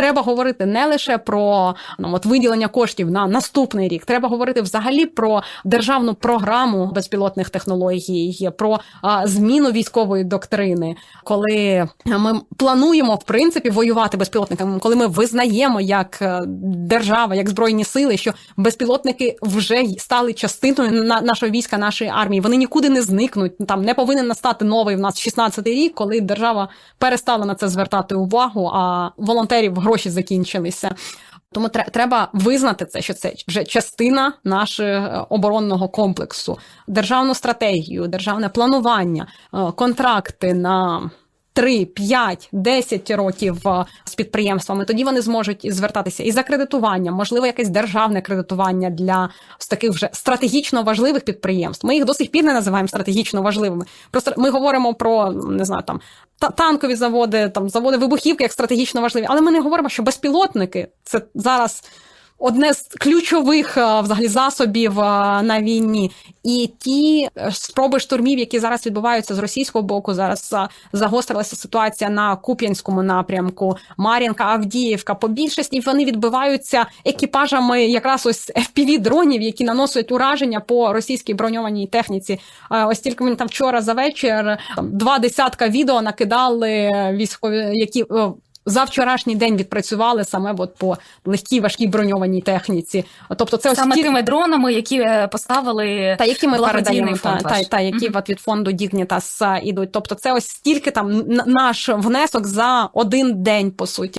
треба говорити не лише про ну, от виділення коштів на наступний рік. Треба говорити взагалі про державну програму безпілотних технологій, про а, зміну військової доктрини, коли ми плануємо в принципі воювати безпілотниками, коли ми визнаємо як е, держава, як збройні сили, що безпілотники вже стали частиною на нашого війська, нашої армії. Вони нікуди не зникнуть. Там не повинен настати новий в нас 16-й рік, коли держава перестала на це звертати увагу, а волонтерів гроші закінчилися. Тому треба визнати це, що це вже частина нашого е, оборонного комплексу, державну стратегію, державне планування, е, контракти на 3, 5, 10 років е, з підприємствами. Тоді вони зможуть звертатися і за кредитуванням, можливо, якесь державне кредитування для з таких вже стратегічно важливих підприємств. Ми їх до сих пір не називаємо стратегічно важливими. Просто ми говоримо про не знаю там та- танкові заводи, там заводи вибухівки як стратегічно важливі. Але ми не говоримо, що безпілотники це зараз. Одне з ключових е, взагалі засобів е, на війні, і ті е, спроби штурмів, які зараз відбуваються з російського боку, зараз загострилася ситуація на Куп'янському напрямку, Мар'їнка, Авдіївка. По більшості вони відбиваються екіпажами якраз ось fpv дронів, які наносять ураження по російській броньованій техніці. Ось тільки мені там вчора за вечір два десятка відео накидали військові, які. Е, За вчорашній день відпрацювали саме от по легкій важкій броньованій техніці. Тобто, це Саме ті- тими дронами, які е, поставили та які ми передаємо, та, фонд та, та, які Мгм. от від фонду Dignitas ідуть. Тобто, це ось стільки там наш внесок за один день, по суті.